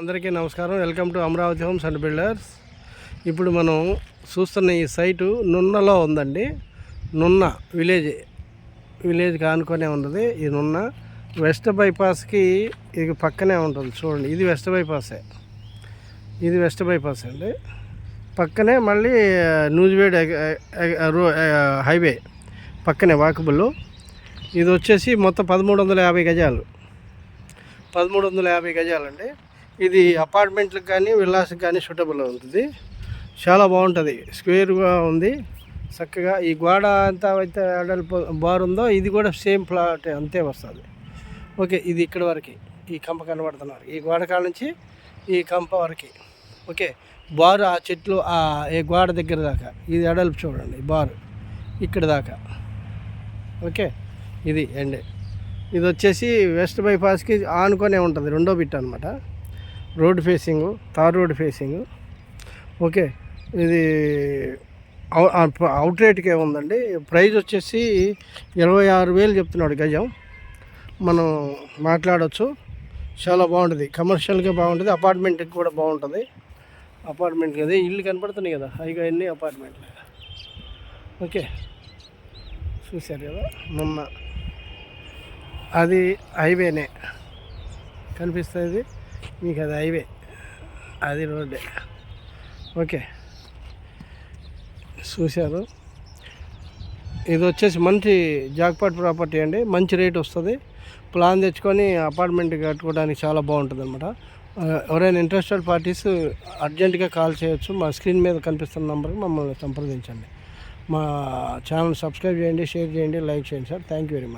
అందరికీ నమస్కారం. Welcome to Amaravati homes and builders. ఇప్పుడు మనం చూస్తున్న ఈ సైటు నున్నలో ఉందండి. నున్న విలేజ్ విలేజ్ కానుకొనే ఉన్నది. ఈ నున్న వెస్ట్ బైపాస్కి ఇది పక్కనే ఉంటుంది. చూడండి ఇది వెస్ట్ బైపాసే. ఇది వెస్ట్ బైపాస్ అండి. పక్కనే మళ్ళీ న్యూజివేడ్ హైవే పక్కనే వాకబుల్. ఇది వచ్చేసి మొత్తం పదమూడు వందల యాభై గజాలు. పదమూడు వందల యాభై గజాలండి. ఇది అపార్ట్మెంట్లకు కానీ విల్లాస్కి కానీ సూటబుల్ ఉంటుంది. చాలా బాగుంటుంది. స్క్వేర్గా ఉంది. చక్కగా ఈ గోడ అంతా అయితే అడల్పు బార్ ఉందో ఇది కూడా సేమ్ ప్లాట్ అంతే వస్తుంది. ఓకే ఇది ఇక్కడ వరకు. ఈ కంప కనబడుతున్నారు. ఈ గోడ కాడ నుంచి ఈ కంప వరకు. ఓకే బారు ఆ చెట్లు ఆ ఏ గోడ దగ్గర దాకా. ఇది అడల్పు చూడండి బారు ఇక్కడ దాకా. ఓకే ఇది ఎండ్. ఇది వచ్చేసి వెస్ట్ బైపాస్కి ఆనుకొనే ఉంటుంది రెండో బిట్ అనమాట road facing tar road facing. Okay ఇది అవుట్ రేట్కే ఉందండి. ప్రైజ్ వచ్చేసి ఇరవై ఆరు వేలు చెప్తున్నాడు గజం. మనం మాట్లాడవచ్చు చాలా బాగుంటుంది. కమర్షియల్గా బాగుంటుంది. అపార్ట్మెంట్కి కూడా బాగుంటుంది. అపార్ట్మెంట్కి అదే ఇల్లు కనపడుతున్నాయి కదా. అయిగా ఎన్ని అపార్ట్మెంట్లు? ఓకే. చూశారు కదా? మొన్న. అది హైవేనే. కనిపిస్తుంది? మీకు అది హైవే. అది రోడ్డే ఓకే. చూశారు ఇది వచ్చేసి మంచి జాక్పాట్ ప్రాపర్టీ అండి. మంచి రేట్ వస్తుంది. ప్లాన్ తెచ్చుకొని అపార్ట్మెంట్ కట్టుకోవడానికి చాలా బాగుంటుంది అనమాట ఎవరైనా ఇంట్రెస్టెడ్ పార్టీస్ అర్జెంటుగా కాల్ చేయొచ్చు. మా స్క్రీన్ మీద కనిపిస్తున్న నెంబర్కి మమ్మల్ని సంప్రదించండి. మా ఛానల్ సబ్స్క్రైబ్ చేయండి షేర్ చేయండి లైక్ చేయండి sir. Thank you very much.